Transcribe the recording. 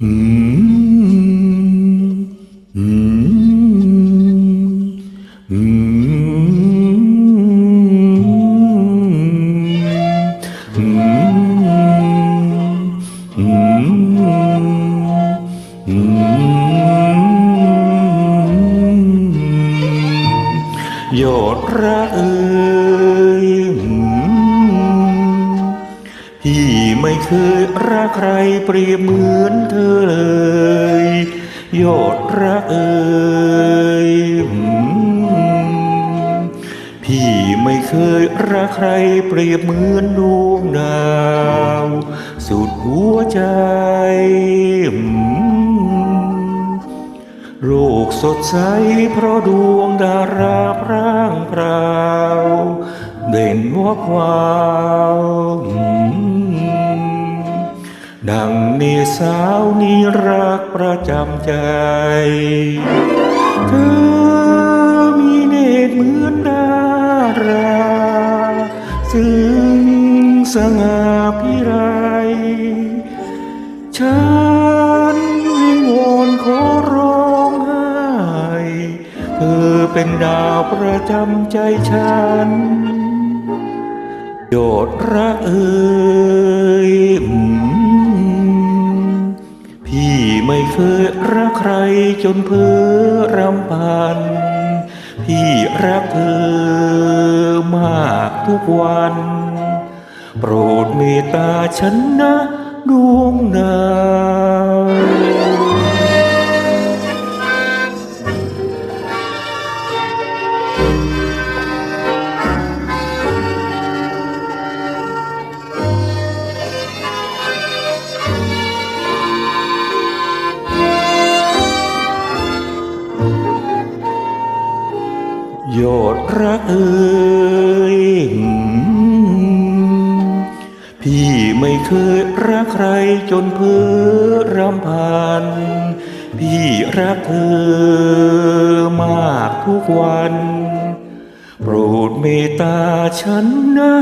หยดระเอือ พี่ไม่เคยรักใครเปรียบเหมือนเธอเลย ยอดรักเอ่ยพี่ไม่เคยรักใครเปรียบเหมือนดวงดาว สุดหัวใจ โลกสดใสเพราะดวงดาราพร่างพราว เด่นวับวาว สาวนี้รักประจำใจ เธอมีเนตรเหมือนดาราซึ่งสง่าพิไร ฉันวิงวอนขอร้องไห้ เธอเป็นดาวประจำใจฉันโยดรักเอ่ย พี่ไม่เคยรักใครจนเพ้อรำพัน พี่รักเธอมากทุกวัน โปรดเมตตาฉันนะดวงดาว ยอดรักเอ่ยอืมพี่ไม่เคยรักใครจนเพ้อรำพัน พี่รักเธอมากทุกวัน โปรดเมตตาฉันนะ